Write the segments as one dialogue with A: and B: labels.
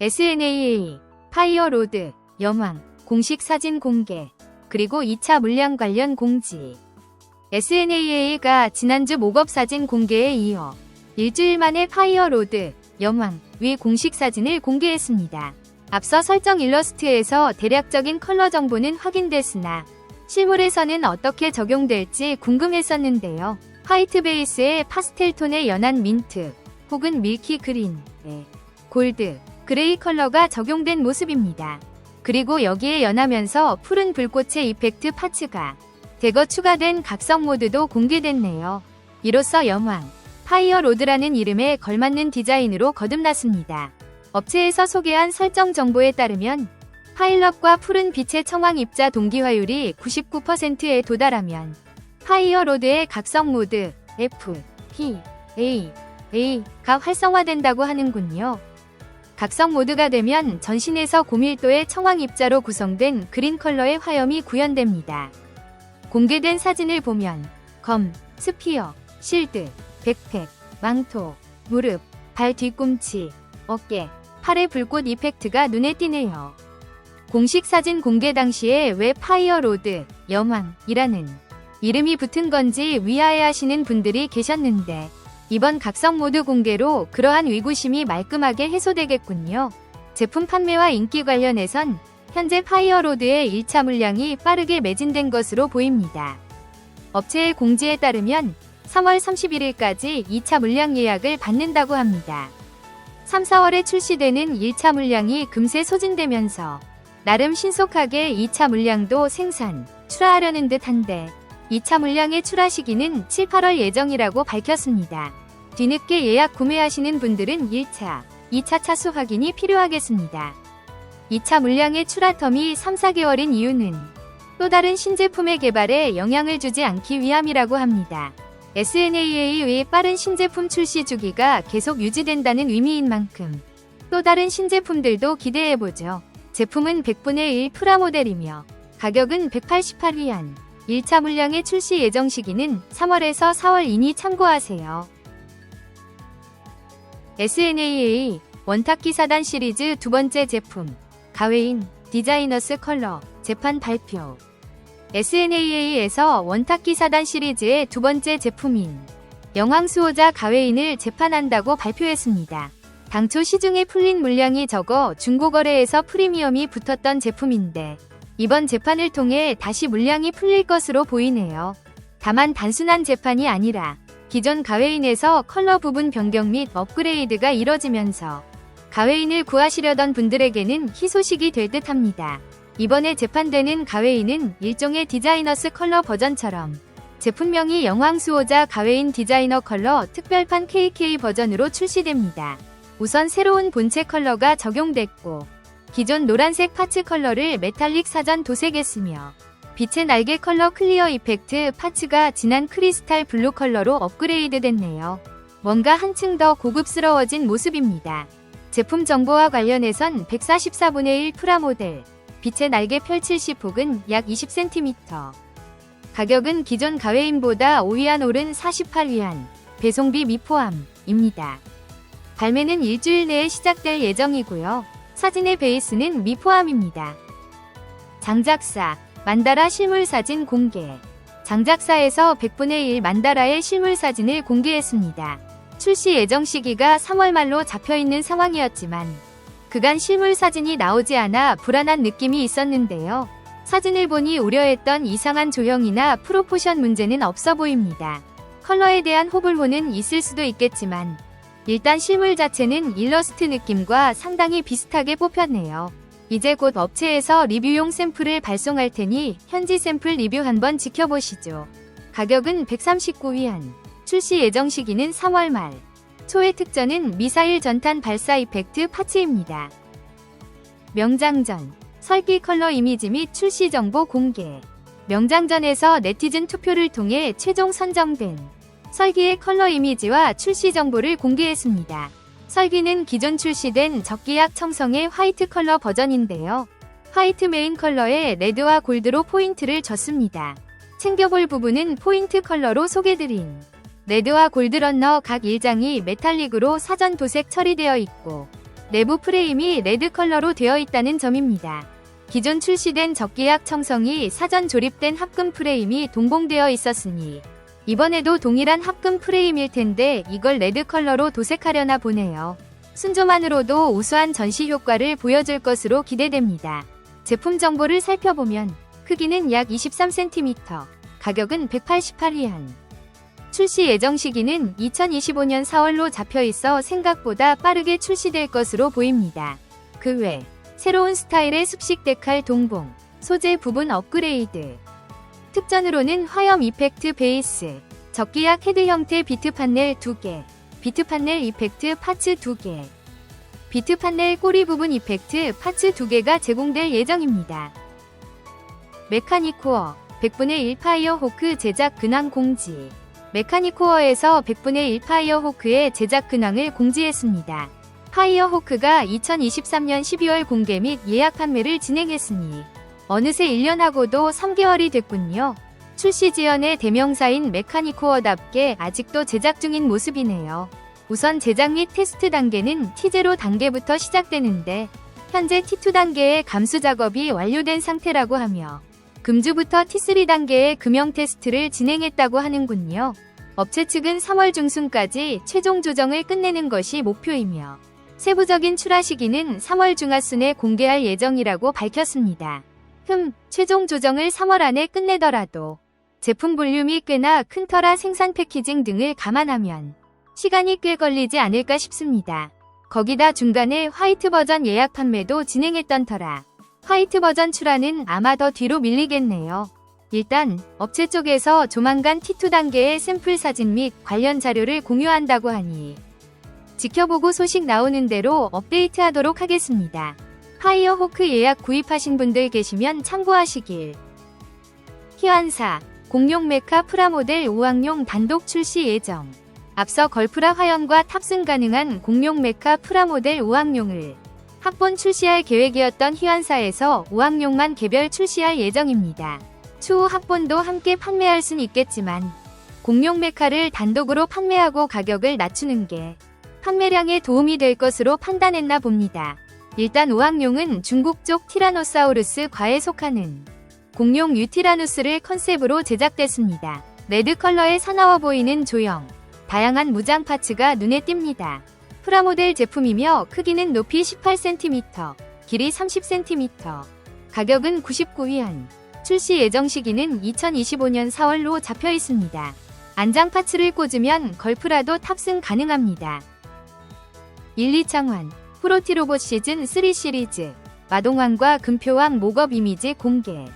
A: SNAA, 파이어로드, 여망, 공식 사진 공개, 그리고 2차 물량 관련 공지. SNAA가 지난주 목업 사진 공개에 이어 일주일 만에 파이어로드, 여망, 위 공식 사진을 공개했습니다. 앞서 설정 일러스트에서 대략적인 컬러 정보는 확인됐으나 실물에서는 어떻게 적용될지 궁금했었는데요. 화이트 베이스에 파스텔 톤의 연한 민트 혹은 밀키 그린, 네, 골드, 그레이 컬러가 적용된 모습입니다. 그리고 여기에 연하면서 푸른 불꽃의 이펙트 파츠가 대거 추가된 각성 모드도 공개됐네요. 이로써 여왕, 파이어로드라는 이름에 걸맞는 디자인으로 거듭났습니다. 업체에서 소개한 설정 정보에 따르면 파일럿과 푸른 빛의 청왕 입자 동기화율이 99%에 도달하면 파이어로드의 각성 모드 F, P, A, A가 활성화된다고 하는군요. 각성 모드가 되면 전신에서 고밀도의 청왕 입자로 구성된 그린 컬러의 화염이 구현됩니다. 공개된 사진을 보면 검, 스피어, 실드, 백팩, 망토, 무릎, 발 뒤꿈치, 어깨, 팔의 불꽃 이펙트가 눈에 띄네요. 공식 사진 공개 당시에 왜 파이어로드, 여왕이라는 이름이 붙은 건지 위하해하시는 분들이 계셨는데 이번 각성 모드 공개로 그러한 의구심이 말끔하게 해소되겠군요. 제품 판매와 인기 관련해선 현재 파이어로드의 1차 물량이 빠르게 매진된 것으로 보입니다. 업체의 공지에 따르면 3월 31일까지 2차 물량 예약을 받는다고 합니다. 3, 4월에 출시되는 1차 물량이 금세 소진되면서 나름 신속하게 2차 물량도 생산, 출하하려는 듯한데 2차 물량의 출하 시기는 7, 8월 예정이라고 밝혔습니다. 뒤늦게 예약 구매하시는 분들은 1차, 2차 차수 확인이 필요하겠습니다. 2차 물량의 출하 텀이 3, 4개월인 이유는 또 다른 신제품의 개발에 영향을 주지 않기 위함이라고 합니다. SNAA의 빠른 신제품 출시 주기가 계속 유지된다는 의미인 만큼 또 다른 신제품들도 기대해보죠. 제품은 100분의 1 프라모델이며 가격은 188위안, 1차 물량의 출시 예정 시기는 3월에서 4월이니 참고하세요. SNAA 원탁기 사단 시리즈 두 번째 제품 가웨인 디자이너스 컬러 재판 발표 SNAA에서 원탁기 사단 시리즈의 두 번째 제품인 영왕 수호자 가웨인을 재판한다고 발표했습니다. 당초 시중에 풀린 물량이 적어 중고거래에서 프리미엄이 붙었던 제품인데 이번 재판을 통해 다시 물량이 풀릴 것으로 보이네요. 다만 단순한 재판이 아니라 기존 가웨인에서 컬러 부분 변경 및 업그레이드가 이뤄지면서 가웨인을 구하시려던 분들에게는 희소식이 될 듯합니다. 이번에 재판되는 가웨인은 일종의 디자이너스 컬러 버전처럼 제품명이 영왕수호자 가웨인 디자이너 컬러 특별판 KK 버전으로 출시됩니다. 우선 새로운 본체 컬러가 적용됐고 기존 노란색 파츠 컬러를 메탈릭 사전 도색했으며 빛의 날개 컬러 클리어 이펙트 파츠가 진한 크리스탈 블루 컬러로 업그레이드 됐네요. 뭔가 한층 더 고급스러워진 모습입니다. 제품 정보와 관련해선 144분의 1 프라모델, 빛의 날개 펼칠 시 폭은 약 20cm. 가격은 기존 가웨인보다 5위안 오른 48위안, 배송비 미포함입니다. 발매는 일주일 내에 시작될 예정이고요. 사진의 베이스는 미포함입니다. 장작사, 만다라 실물 사진 공개. 장작사에서 100분의 1 만다라의 실물 사진을 공개했습니다. 출시 예정 시기가 3월 말로 잡혀 있는 상황이었지만 그간 실물 사진이 나오지 않아 불안한 느낌이 있었는데요. 사진을 보니 우려했던 이상한 조형이나 프로포션 문제는 없어 보입니다. 컬러에 대한 호불호는 있을 수도 있겠지만 일단 실물 자체는 일러스트 느낌과 상당히 비슷하게 뽑혔네요. 이제 곧 업체에서 리뷰용 샘플을 발송할 테니 현지 샘플 리뷰 한번 지켜보시죠. 가격은 139위안. 출시 예정 시기는 3월 말. 초의 특전은 미사일 전탄 발사 이펙트 파츠입니다. 명장전. 설기 컬러 이미지 및 출시 정보 공개. 명장전에서 네티즌 투표를 통해 최종 선정된 설기의 컬러 이미지와 출시 정보를 공개했습니다. 설비는 기존 출시된 적기약 청성의 화이트 컬러 버전인데요. 화이트 메인 컬러에 레드와 골드로 포인트를 줬습니다. 챙겨볼 부분은 포인트 컬러로 소개드린 레드와 골드 런너 각 1장이 메탈릭으로 사전 도색 처리되어 있고 내부 프레임이 레드 컬러로 되어 있다는 점입니다. 기존 출시된 적기약 청성이 사전 조립된 합금 프레임이 동봉되어 있었으니 이번에도 동일한 합금 프레임일 텐데 이걸 레드 컬러로 도색하려나 보네요. 순조만으로도 우수한 전시 효과를 보여줄 것으로 기대됩니다. 제품 정보를 살펴보면 크기는 약 23cm, 가격은 188위안. 출시 예정 시기는 2025년 4월로 잡혀 있어 생각보다 빠르게 출시될 것으로 보입니다. 그 외 새로운 스타일의 습식 데칼 동봉, 소재 부분 업그레이드. 특전으로는 화염 이펙트 베이스, 적기약 헤드 형태 비트 판넬 2개, 비트 판넬 이펙트 파츠 2개, 비트 판넬 꼬리 부분 이펙트 파츠 2개가 제공될 예정입니다. 메카니코어 100분의 1 파이어 호크 제작 근황 공지 메카니코어에서 100분의 1 파이어 호크의 제작 근황을 공지했습니다. 파이어 호크가 2023년 12월 공개 및 예약 판매를 진행했으니 어느새 1년하고도 3개월이 됐군요. 출시 지연의 대명사인 메카니코어답게 아직도 제작 중인 모습이네요. 우선 제작 및 테스트 단계는 T0 단계부터 시작되는데 현재 T2 단계의 감수 작업이 완료된 상태라고 하며 금주부터 T3 단계의 금형 테스트를 진행했다고 하는군요. 업체 측은 3월 중순까지 최종 조정을 끝내는 것이 목표이며 세부적인 출하 시기는 3월 중하순에 공개할 예정이라고 밝혔습니다. 흠, 최종 조정을 3월 안에 끝내더라도 제품 볼륨이 꽤나 큰 터라 생산 패키징 등을 감안하면 시간이 꽤 걸리지 않을까 싶습니다. 거기다 중간에 화이트 버전 예약 판매도 진행했던 터라 화이트 버전 출하는 아마 더 뒤로 밀리겠네요. 일단 업체 쪽에서 조만간 T2 단계의 샘플 사진 및 관련 자료를 공유한다고 하니 지켜보고 소식 나오는 대로 업데이트하도록 하겠습니다. 파이어 호크 예약 구입하신 분들 계시면 참고하시길. 희환사 공룡 메카 프라모델 5학용 단독 출시 예정. 앞서 걸프라 화염과 탑승 가능한 공룡 메카 프라모델 5학용을 학본 출시할 계획이었던 희환사에서 5학용만 개별 출시할 예정입니다. 추후 학본도 함께 판매할 순 있겠지만 공룡 메카를 단독으로 판매하고 가격을 낮추는 게 판매량에 도움이 될 것으로 판단했나 봅니다. 일단 5학용은 중국 쪽 티라노사우루스 과에 속하는 공룡 유티라누스를 컨셉으로 제작됐습니다. 레드 컬러의 사나워 보이는 조형, 다양한 무장 파츠가 눈에 띕니다. 프라모델 제품이며 크기는 높이 18cm, 길이 30cm, 가격은 99위안, 출시 예정 시기는 2025년 4월로 잡혀 있습니다. 안장 파츠를 꽂으면 걸프라도 탑승 가능합니다. 1, 2창환, 프로티 로봇 시즌 3 시리즈, 마동왕과 금표왕 목업 이미지 공개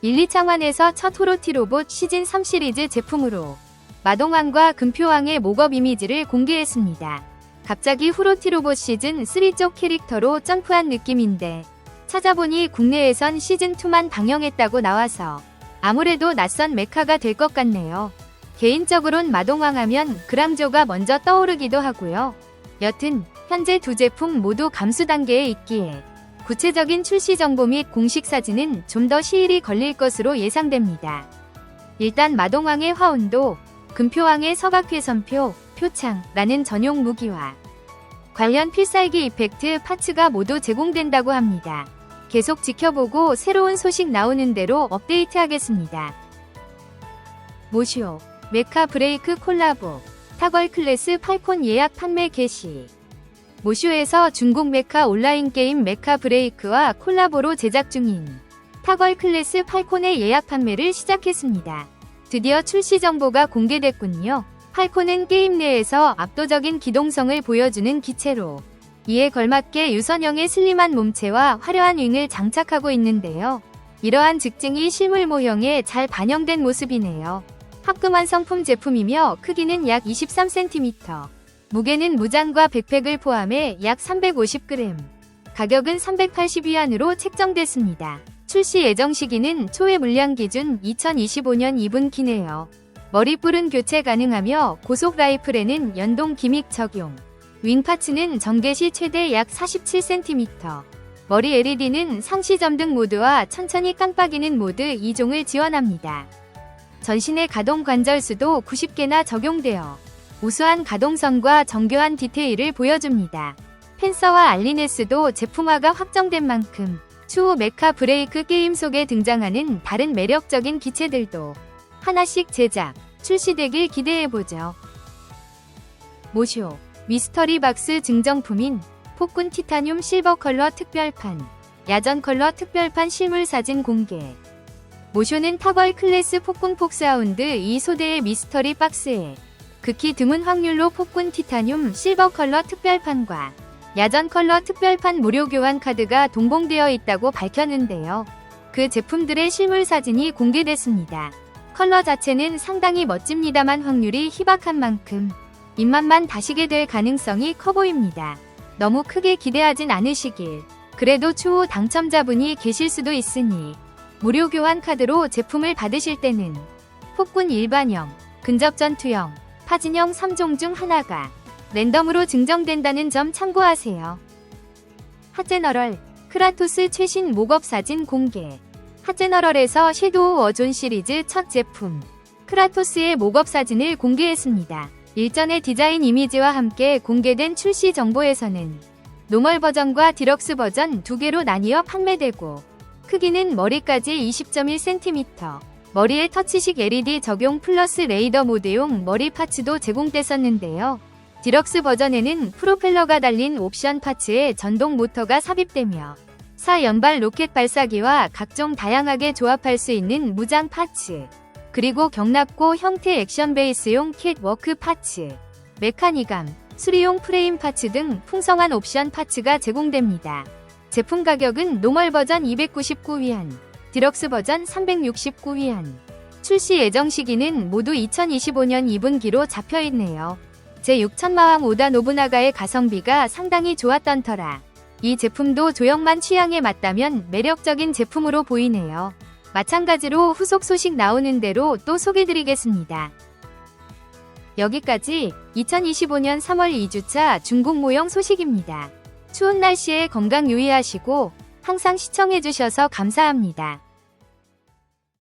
A: 1, 2창환에서 첫 프로티 로봇 시즌 3 시리즈 제품으로 마동왕과 금표왕의 목업 이미지를 공개했습니다. 갑자기 후로티 로봇 시즌 3 쪽 캐릭터로 점프한 느낌인데 찾아보니 국내에선 시즌2만 방영했다고 나와서 아무래도 낯선 메카가 될 것 같네요. 개인적으론 마동왕 하면 그랑조가 먼저 떠오르기도 하고요. 여튼 현재 두 제품 모두 감수 단계에 있기에 구체적인 출시 정보 및 공식 사진은 좀 더 시일이 걸릴 것으로 예상됩니다. 일단 마동왕의 화운도 금표왕의 서각회선표, 표창라는 전용 무기와 관련 필살기 이펙트 파츠가 모두 제공된다고 합니다. 계속 지켜보고 새로운 소식 나오는 대로 업데이트하겠습니다. 모시오, 메카 브레이크 콜라보, 타걸 클래스 팔콘 예약 판매 개시. 모쇼에서 중국 메카 온라인 게임 메카 브레이크와 콜라보로 제작 중인 타걸 클래스 팔콘의 예약 판매를 시작했습니다. 드디어 출시 정보가 공개됐군요. 팔콘은 게임 내에서 압도적인 기동성을 보여주는 기체로 이에 걸맞게 유선형의 슬림한 몸체와 화려한 윙을 장착하고 있는데요. 이러한 특징이 실물 모형에 잘 반영된 모습이네요. 합금한 성품 제품이며 크기는 약 23cm, 무게는 무장과 백팩을 포함해 약 350g, 가격은 380위안으로 책정됐습니다. 출시 예정 시기는 초회 물량 기준 2025년 2분기네요. 머리뿔은 교체 가능하며 고속 라이플에는 연동 기믹 적용, 윙 파츠는 전개 시 최대 약 47cm. 머리 LED는 상시 점등 모드와 천천히 깜빡이는 모드 2종을 지원합니다. 전신의 가동 관절수도 90개나 적용되어 우수한 가동성과 정교한 디테일을 보여줍니다. 펜서와 알리네스도 제품화가 확정된 만큼 추후 메카 브레이크 게임 속에 등장하는 다른 매력적인 기체들도 하나씩 제작, 출시되길 기대해보죠. 모쇼, 미스터리 박스 증정품인 폭군 티타늄 실버 컬러 특별판, 야전 컬러 특별판 실물 사진 공개. 모쇼는 타걸 클래스 폭군 폭스하운드 이 소대의 미스터리 박스에 극히 드문 확률로 폭군 티타늄 실버 컬러 특별판과 야전 컬러 특별판 무료 교환 카드가 동봉되어 있다고 밝혔는데요. 그 제품들의 실물 사진이 공개됐습니다. 컬러 자체는 상당히 멋집니다만 확률이 희박한 만큼 입맛만 다시게 될 가능성이 커 보입니다. 너무 크게 기대하진 않으시길. 그래도 추후 당첨자분이 계실 수도 있으니 무료 교환 카드로 제품을 받으실 때는 폭군 일반형, 근접 전투형, 파진형 3종 중 하나가 랜덤으로 증정된다는 점 참고하세요. 핫제너럴 크라토스 최신 목업 사진 공개 핫제너럴에서 섀도우 어존 시리즈 첫 제품 크라토스의 목업 사진을 공개했습니다. 일전의 디자인 이미지와 함께 공개된 출시 정보에서는 노멀 버전과 디럭스 버전 두 개로 나뉘어 판매되고 크기는 머리까지 20.1cm 머리에 터치식 LED 적용 플러스 레이더 모드용 머리 파츠도 제공됐었는데요. 디럭스 버전에는 프로펠러가 달린 옵션 파츠에 전동 모터가 삽입되며 4 연발 로켓 발사기와 각종 다양하게 조합할 수 있는 무장 파츠, 그리고 경납고 형태 액션 베이스용 캣 워크 파츠, 메카니감, 수리용 프레임 파츠 등 풍성한 옵션 파츠가 제공됩니다. 제품 가격은 노멀 버전 299위안, 디럭스 버전 369위안. 출시 예정 시기는 모두 2025년 2분기로 잡혀 있네요. 제6천마왕 오다 노부나가의 가성비가 상당히 좋았던 터라 이 제품도 조영만 취향에 맞다면 매력적인 제품으로 보이네요. 마찬가지로 후속 소식 나오는 대로 또 소개드리겠습니다. 여기까지 2025년 3월 2주차 중국 모형 소식입니다. 추운 날씨에 건강 유의하시고 항상 시청해주셔서 감사합니다.